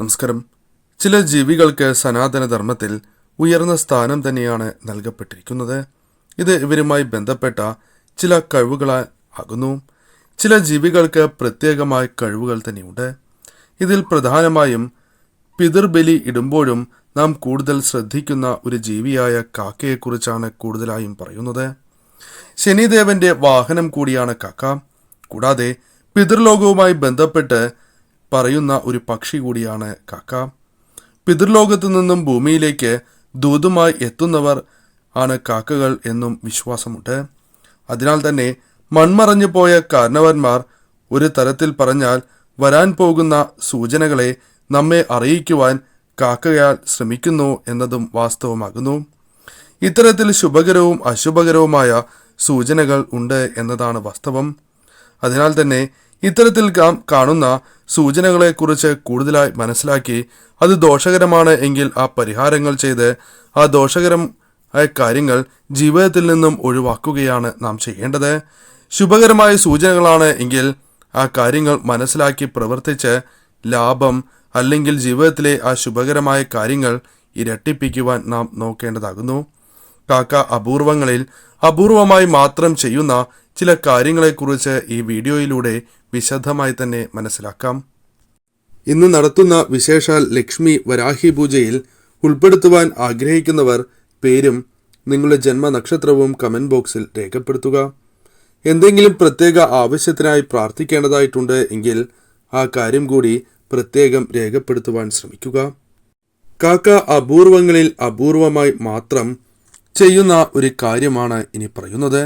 നമസ്കാരം. ചില ജീവികൾക്ക് സനാതനധർമ്മത്തിൽ ഉയർന്ന സ്ഥാനം തന്നെയാണ് നൽകപ്പെട്ടിരിക്കുന്നത്. ഇത് ഇവരുമായി ബന്ധപ്പെട്ട ചില കഴിവുകളാൽ ആകുന്നു. ചില ജീവികൾക്ക് പ്രത്യേകമായ കഴിവുകൾ തന്നെയുണ്ട്. ഇതിൽ പ്രധാനമായും പിതൃബലി ഇടുമ്പോഴും നാം കൂടുതൽ ശ്രദ്ധിക്കുന്ന ഒരു ജീവിയായ കാക്കയെക്കുറിച്ചാണ് കൂടുതലായും പറയുന്നത്. ശനിദേവന്റെ വാഹനം കൂടിയാണ് കാക്ക. കൂടാതെ പിതൃലോകവുമായി ബന്ധപ്പെട്ട് പറയുന്ന ഒരു പക്ഷി കൂടിയാണ് കാക്ക. പിതൃലോകത്തു നിന്നും ഭൂമിയിലേക്ക് ദൂതുമായി എത്തുന്നവർ ആണ് കാക്കകൾ എന്നും വിശ്വാസമുണ്ട്. അതിനാൽ തന്നെ മൺമറഞ്ഞു പോയ കാരണവന്മാർ ഒരു തരത്തിൽ പറഞ്ഞാൽ വരാൻ പോകുന്ന സൂചനകളെ നമ്മെ അറിയിക്കുവാൻ കാക്കയാൽ ശ്രമിക്കുന്നു എന്നതും വാസ്തവമാകുന്നു. ഇത്തരത്തിൽ ശുഭകരവും അശുഭകരവുമായ സൂചനകൾ ഉണ്ട് എന്നതാണ് വാസ്തവം. അതിനാൽ തന്നെ ഇത്തരത്തിൽ നാം കാണുന്ന സൂചനകളെക്കുറിച്ച് കൂടുതലായി മനസ്സിലാക്കി അത് ദോഷകരമാണ് എങ്കിൽ ആ പരിഹാരങ്ങൾ ചെയ്ത് ആ ദോഷകരം ആയ കാര്യങ്ങൾ ജീവിതത്തിൽ നിന്നും ഒഴിവാക്കുകയാണ് നാം ചെയ്യേണ്ടത്. ശുഭകരമായ സൂചനകളാണ് എങ്കിൽ ആ കാര്യങ്ങൾ മനസ്സിലാക്കി പ്രവർത്തിച്ച് ലാഭം അല്ലെങ്കിൽ ജീവിതത്തിലെ ആ ശുഭകരമായ കാര്യങ്ങൾ ഇരട്ടിപ്പിക്കുവാൻ നാം നോക്കേണ്ടതാകുന്നു. കാക്ക അപൂർവങ്ങളിൽ അപൂർവമായി മാത്രം ചെയ്യുന്ന ചില കാര്യങ്ങളെക്കുറിച്ച് ഈ വീഡിയോയിലൂടെ വിശദമായി തന്നെ മനസ്സിലാക്കാം. ഇന്ന് നടത്തുന്ന വിശേഷാൽ ലക്ഷ്മി വരാഹി പൂജയിൽ ഉൾപ്പെടുത്തുവാൻ ആഗ്രഹിക്കുന്നവർ പേരും നിങ്ങളുടെ ജന്മനക്ഷത്രവും കമന്റ് ബോക്സിൽ രേഖപ്പെടുത്തുക. എന്തെങ്കിലും പ്രത്യേക ആവശ്യത്തിനായി പ്രാർത്ഥിക്കേണ്ടതായിട്ടുണ്ട് എങ്കിൽ ആ കാര്യം കൂടി പ്രത്യേകം രേഖപ്പെടുത്തുവാൻ ശ്രമിക്കുക. കാക്ക അപൂർവങ്ങളിൽ അപൂർവമായി മാത്രം ചെയ്യുന്ന ഒരു കാര്യമാണ് ഇനി പറയുന്നത്.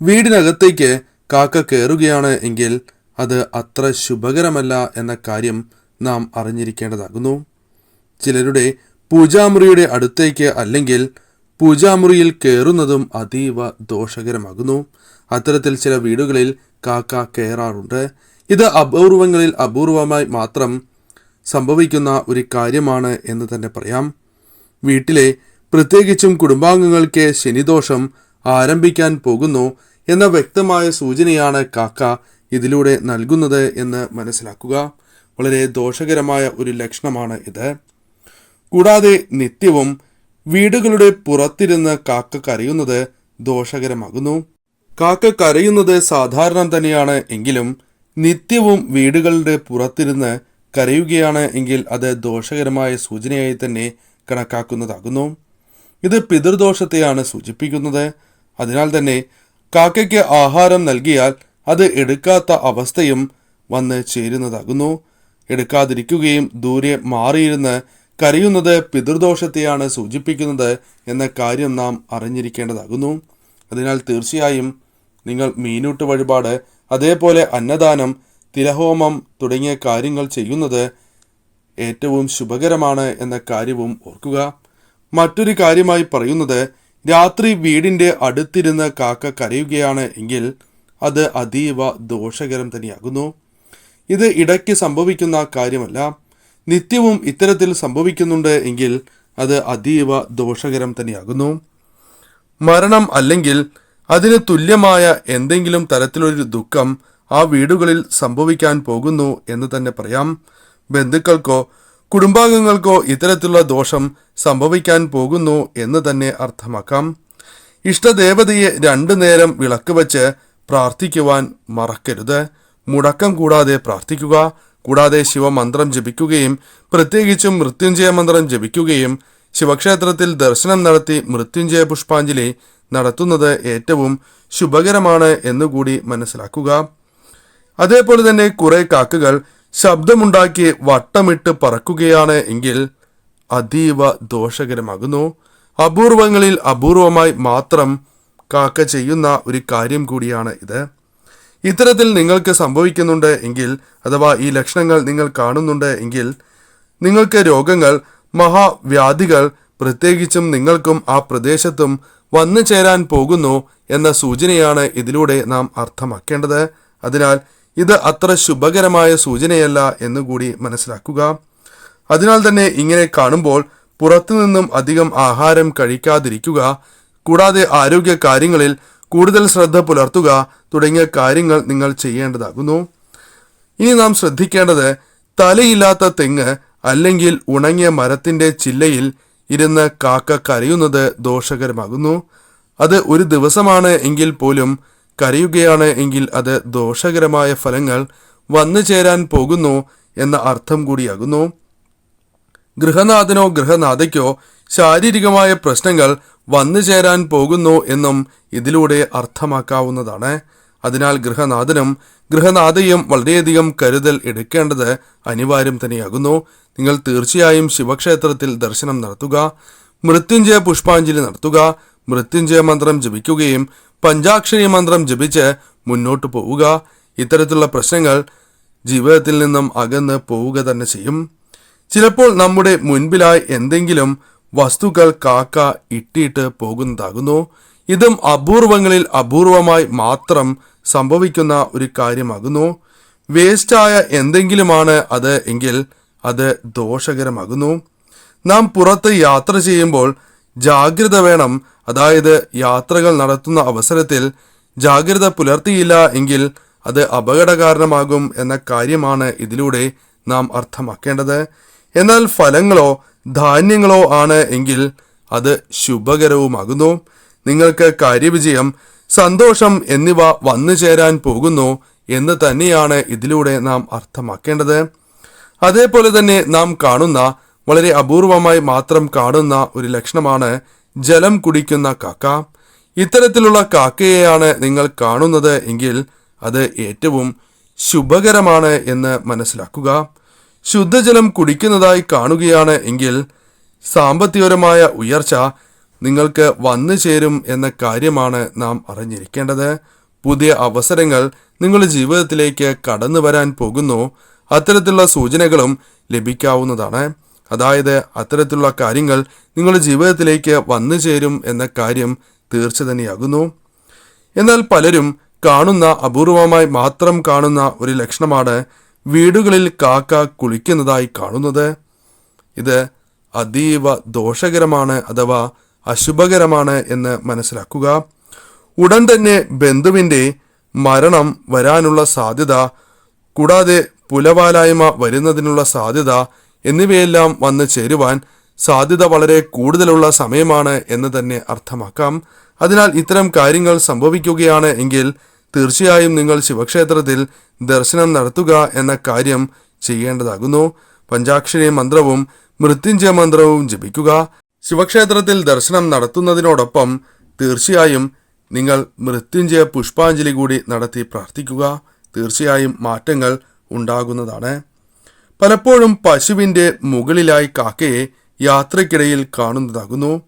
വീടിനകത്തേക്ക് കാക്ക കയറുകയാണ് എങ്കിൽ അത് അത്ര ശുഭകരമല്ല എന്ന കാര്യം നാം അറിഞ്ഞിരിക്കേണ്ടതാകുന്നു. ചിലരുടെ പൂജാമുറിയുടെ അടുത്തേക്ക് അല്ലെങ്കിൽ പൂജാമുറിയിൽ കയറുന്നതും അതീവ ദോഷകരമാകുന്നു. അത്തരത്തിൽ ചില വീടുകളിൽ കാക്ക കയറാറുണ്ട് ഇത് അപൂർവങ്ങളിൽ അപൂർവമായി മാത്രം സംഭവിക്കുന്ന ഒരു കാര്യമാണ് എന്ന് തന്നെ പറയാം. വീട്ടിലെ പ്രത്യേകിച്ചും കുടുംബാംഗങ്ങൾക്ക് ശനിദോഷം ആരംഭിക്കാൻ പോകുന്നു എന്ന വ്യക്തമായ സൂചനയാണ് കാക്ക ഇതിലൂടെ നൽകുന്നത് എന്ന് മനസ്സിലാക്കുക. വളരെ ദോഷകരമായ ഒരു ലക്ഷണമാണ് ഇത്. കൂടാതെ നിത്യവും വീടുകളുടെ പുറത്തിരുന്ന് കാക്ക കരയുന്നത് ദോഷകരമാകുന്നു. കാക്ക കരയുന്നത് സാധാരണ തന്നെയാണ് എങ്കിലും നിത്യവും വീടുകളുടെ പുറത്തിരുന്ന് കരയുകയാണ് എങ്കിൽ അത് ദോഷകരമായ സൂചനയായി തന്നെ കണക്കാക്കുന്നതാകുന്നു. ഇത് പിതൃദോഷത്തെയാണ് സൂചിപ്പിക്കുന്നത്. അതിനാൽ തന്നെ കാക്കയ്ക്ക് ആഹാരം നൽകിയാൽ അത് എടുക്കാത്ത അവസ്ഥയും വന്ന് ചേരുന്നതാകുന്നു. എടുക്കാതിരിക്കുകയും ദൂരെ മാറിയിരുന്ന് കരയുന്നത് പിതൃദോഷത്തെയാണ് സൂചിപ്പിക്കുന്നത് എന്ന കാര്യം നാം അറിഞ്ഞിരിക്കേണ്ടതാകുന്നു. അതിനാൽ തീർച്ചയായും നിങ്ങൾ മീനൂട്ട് വഴിപാട് അതേപോലെ അന്നദാനം തിരഹോമം തുടങ്ങിയ കാര്യങ്ങൾ ചെയ്യുന്നത് ഏറ്റവും ശുഭകരമാണ് എന്ന കാര്യവും ഓർക്കുക. മറ്റൊരു കാര്യമായി പറയുന്നത് രാത്രി വീടിന്റെ അടുത്തിരുന്ന് കാക്ക കരയുകയാണ് എങ്കിൽ അത് അതീവ ദോഷകരം തന്നെയാകുന്നു. ഇത് ഇടയ്ക്ക് സംഭവിക്കുന്ന കാര്യമല്ല. നിത്യവും ഇത്തരത്തിൽ സംഭവിക്കുന്നുണ്ട് എങ്കിൽ അത് അതീവ ദോഷകരം തന്നെയാകുന്നു. മരണം അല്ലെങ്കിൽ അതിന് തുല്യമായ എന്തെങ്കിലും തരത്തിലൊരു ദുഃഖം ആ വീടുകളിൽ സംഭവിക്കാൻ പോകുന്നു എന്ന് തന്നെ പറയാം. ബന്ധുക്കൾക്കോ കുടുംബാംഗങ്ങൾക്കോ ഇത്തരത്തിലുള്ള ദോഷം സംഭവിക്കാൻ പോകുന്നു എന്ന് തന്നെ അർത്ഥമാക്കാം. ഇഷ്ടദേവതയെ രണ്ടു നേരം വിളക്ക് വച്ച് പ്രാർത്ഥിക്കുവാൻ മറക്കരുത്. മുടക്കം കൂടാതെ പ്രാർത്ഥിക്കുക കൂടാതെ ശിവമന്ത്രം ജപിക്കുകയും പ്രത്യേകിച്ചും മൃത്യുഞ്ജയ മന്ത്രം ജപിക്കുകയും ശിവക്ഷേത്രത്തിൽ ദർശനം നടത്തി മൃത്യുഞ്ജയ പുഷ്പാഞ്ജലി നടത്തുന്നത് ഏറ്റവും ശുഭകരമാണ് എന്നുകൂടി മനസ്സിലാക്കുക. അതേപോലെ തന്നെ കുറെ കാക്കകൾ ശബ്ദമുണ്ടാക്കി വട്ടമിട്ട് പറക്കുകയാണ് എങ്കിൽ അതീവ ദോഷകരമാകുന്നു. അപൂർവങ്ങളിൽ അപൂർവമായി മാത്രം കാക്ക ചെയ്യുന്ന ഒരു കാര്യം കൂടിയാണ് ഇത്. ഇത്തരത്തിൽ നിങ്ങൾക്ക് സംഭവിക്കുന്നുണ്ട് എങ്കിൽ അഥവാ ഈ ലക്ഷണങ്ങൾ നിങ്ങൾ കാണുന്നുണ്ട് എങ്കിൽ നിങ്ങൾക്ക് രോഗങ്ങൾ മഹാവ്യാധികൾ പ്രത്യേകിച്ചും നിങ്ങൾക്കും ആ പ്രദേശത്തും വന്നു ചേരാൻ പോകുന്നു എന്ന സൂചനയാണ് ഇതിലൂടെ നാം അർത്ഥമാക്കേണ്ടത്. അതിനാൽ ഇത് അത്ര ശുഭകരമായ സൂചനയല്ല എന്നുകൂടി മനസ്സിലാക്കുക. അതിനാൽ തന്നെ ഇങ്ങനെ കാണുമ്പോൾ പുറത്തു നിന്നും അധികം ആഹാരം കഴിക്കാതിരിക്കുക കൂടാതെ ആരോഗ്യ കാര്യങ്ങളിൽ കൂടുതൽ ശ്രദ്ധ പുലർത്തുക തുടങ്ങിയ കാര്യങ്ങൾ നിങ്ങൾ ചെയ്യേണ്ടതാകുന്നു. ഇനി നാം ശ്രദ്ധിക്കേണ്ടത് തലയില്ലാത്ത തെങ്ങ് അല്ലെങ്കിൽ ഉണങ്ങിയ മരത്തിന്റെ ചില്ലയിൽ ഇരുന്ന് കാക്ക കരയുന്നത് ദോഷകരമാകുന്നു. അത് ഒരു ദിവസമാണ് എങ്കിൽ പോലും കരയുകയാണ് എങ്കിൽ അത് ദോഷകരമായ ഫലങ്ങൾ വന്നു ചേരാൻ പോകുന്നു എന്ന അർത്ഥം കൂടിയാകുന്നു. ഗൃഹനാഥനോ ഗൃഹനാഥയ്ക്കോ ശാരീരികമായ പ്രശ്നങ്ങൾ വന്നു ചേരാൻ പോകുന്നു എന്നും ഇതിലൂടെ അർത്ഥമാക്കാവുന്നതാണ്. അതിനാൽ ഗൃഹനാഥനും ഗൃഹനാഥയും വളരെയധികം കരുതൽ എടുക്കേണ്ടത് അനിവാര്യം തന്നെയാകുന്നു. നിങ്ങൾ തീർച്ചയായും ശിവക്ഷേത്രത്തിൽ ദർശനം നടത്തുക മൃത്യുഞ്ജയ പുഷ്പാഞ്ജലി നടത്തുക മൃത്യുഞ്ജയ മന്ത്രം ജപിക്കുകയും പഞ്ചാക്ഷരി മന്ത്രം ജപിച്ച് മുന്നോട്ട് പോവുക. ഇത്തരത്തിലുള്ള പ്രശ്നങ്ങൾ ജീവിതത്തിൽ നിന്നും അകന്ന് പോവുക തന്നെ ചെയ്യും. ചിലപ്പോൾ നമ്മുടെ മുൻപിലായി എന്തെങ്കിലും വസ്തുക്കൾ കാക്ക ഇട്ടിട്ട് പോകുന്നതാകുന്നു. ഇതും അപൂർവങ്ങളിൽ അപൂർവമായി മാത്രം സംഭവിക്കുന്ന ഒരു കാര്യമാകുന്നു. വേസ്റ്റായ എന്തെങ്കിലുമാണ് അത് എങ്കിൽ അത് ദോഷകരമാകുന്നു. നാം പുറത്ത് യാത്ര ചെയ്യുമ്പോൾ ജാഗ്രത വേണം. അതായത് യാത്രകൾ നടത്തുന്ന അവസരത്തിൽ ജാഗ്രത പുലർത്തിയില്ല എങ്കിൽ അത് അപകടകാരണമാകും എന്ന കാര്യമാണ് ഇതിലൂടെ നാം അർത്ഥമാക്കേണ്ടത്. എന്നാൽ ഫലങ്ങളോ ധാന്യങ്ങളോ ആണ് എങ്കിൽ അത് ശുഭകരവുമാകുന്നു. നിങ്ങൾക്ക് കാര്യവിജയം സന്തോഷം എന്നിവ വന്നു ചേരാൻ പോകുന്നു എന്ന് തന്നെയാണ് ഇതിലൂടെ നാം അർത്ഥമാക്കേണ്ടത്. അതേപോലെ തന്നെ നാം കാണുന്ന വളരെ അപൂർവമായി മാത്രം കാണുന്ന ഒരു ലക്ഷണമാണ് ജലം കുടിക്കുന്ന കാക്ക. ഇത്തരത്തിലുള്ള കാക്കയെയാണ് നിങ്ങൾ കാണുന്നത് എങ്കിൽ അത് ഏറ്റവും ശുഭകരമാണ് എന്ന് മനസ്സിലാക്കുക. ശുദ്ധജലം കുടിക്കുന്നതായി കാണുകയാണ് എങ്കിൽ സാമ്പത്തികപരമായ ഉയർച്ച നിങ്ങൾക്ക് വന്നു ചേരും എന്ന കാര്യമാണ് നാം അറിഞ്ഞിരിക്കേണ്ടത്. പുതിയ അവസരങ്ങൾ നിങ്ങളുടെ ജീവിതത്തിലേക്ക് കടന്നു വരാൻ പോകുന്നു. അത്തരത്തിലുള്ള സൂചനകളും ലഭിക്കാവുന്നതാണ്. അതായത് അത്തരത്തിലുള്ള കാര്യങ്ങൾ നിങ്ങളുടെ ജീവിതത്തിലേക്ക് വന്നു ചേരും എന്ന കാര്യം തീർച്ച തന്നെയാകുന്നു. എന്നാൽ പലരും കാണുന്ന അപൂർവമായി മാത്രം കാണുന്ന ഒരു ലക്ഷണമാണ് വീടുകളിൽ കാക്ക കുളിക്കുന്നതായി കാണുന്നത്. ഇത് അതീവ ദോഷകരമാണ് അഥവാ അശുഭകരമാണ് എന്ന് മനസ്സിലാക്കുക. ഉടൻ തന്നെ ബന്ധുവിന്റെ മരണം വരാനുള്ള സാധ്യത കൂടാതെ പുലവാലായ്മ വരുന്നതിനുള്ള സാധ്യത എന്നിവയെല്ലാം വന്നു ചേരുവാൻ സാധ്യത വളരെ കൂടുതലുള്ള സമയമാണ് എന്ന് തന്നെ അർത്ഥമാക്കാം. അതിനാൽ ഇത്തരം കാര്യങ്ങൾ സംഭവിക്കുകയാണ് എങ്കിൽ തീർച്ചയായും നിങ്ങൾ ശിവക്ഷേത്രത്തിൽ ദർശനം നടത്തുക എന്ന കാര്യം ചെയ്യേണ്ടതാകുന്നു. പഞ്ചാക്ഷരി മന്ത്രവും മൃത്യുഞ്ജയ മന്ത്രവും ജപിക്കുക. ശിവക്ഷേത്രത്തിൽ ദർശനം നടത്തുന്നതിനോടൊപ്പം തീർച്ചയായും നിങ്ങൾ മൃത്യുഞ്ജയ പുഷ്പാഞ്ജലി കൂടി നടത്തി പ്രാർത്ഥിക്കുക. തീർച്ചയായും മാറ്റങ്ങൾ ഉണ്ടാകുന്നതാണ്. പലപ്പോഴും പശുവിന്റെ മുകളിലായി കാക്കയെ യാത്രക്കിടയിൽ കാണുന്നതാകുന്നു.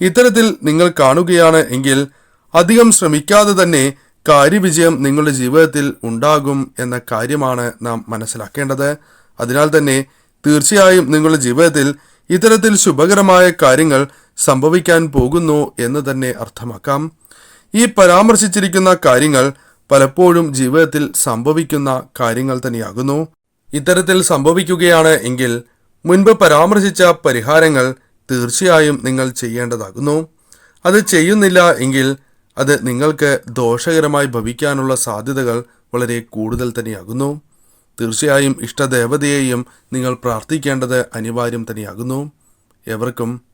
ഇത്തരത്തിൽ നിങ്ങൾ കാണുകയാണ് എങ്കിൽ അധികം ശ്രമിക്കാതെ തന്നെ കാര്യവിജയം നിങ്ങളുടെ ജീവിതത്തിൽ ഉണ്ടാകും എന്ന കാര്യമാണ് നാം മനസ്സിലാക്കേണ്ടത്. അതിനാൽ തന്നെ തീർച്ചയായും നിങ്ങളുടെ ജീവിതത്തിൽ ഇത്തരത്തിൽ ശുഭകരമായ കാര്യങ്ങൾ സംഭവിക്കാൻ പോകുന്നു എന്ന് തന്നെ അർത്ഥമാക്കാം. ഈ പരാമർശിച്ചിരിക്കുന്ന കാര്യങ്ങൾ പലപ്പോഴും ജീവിതത്തിൽ സംഭവിക്കുന്ന കാര്യങ്ങൾ തന്നെയാകുന്നു. ഇത്തരത്തിൽ സംഭവിക്കുകയാണ് എങ്കിൽ മുൻപ് പരാമർശിച്ച പരിഹാരങ്ങൾ തീർച്ചയായും നിങ്ങൾ ചെയ്യേണ്ടതാകുന്നു. അത് ചെയ്യുന്നില്ല എങ്കിൽ അത് നിങ്ങൾക്ക് ദോഷകരമായി ഭവിക്കാനുള്ള സാധ്യതകൾ വളരെ കൂടുതൽ തന്നെയാകുന്നു. തീർച്ചയായും ഇഷ്ടദേവതയെയും നിങ്ങൾ പ്രാർത്ഥിക്കേണ്ടത് അനിവാര്യം തന്നെയാകുന്നു. എവർക്കും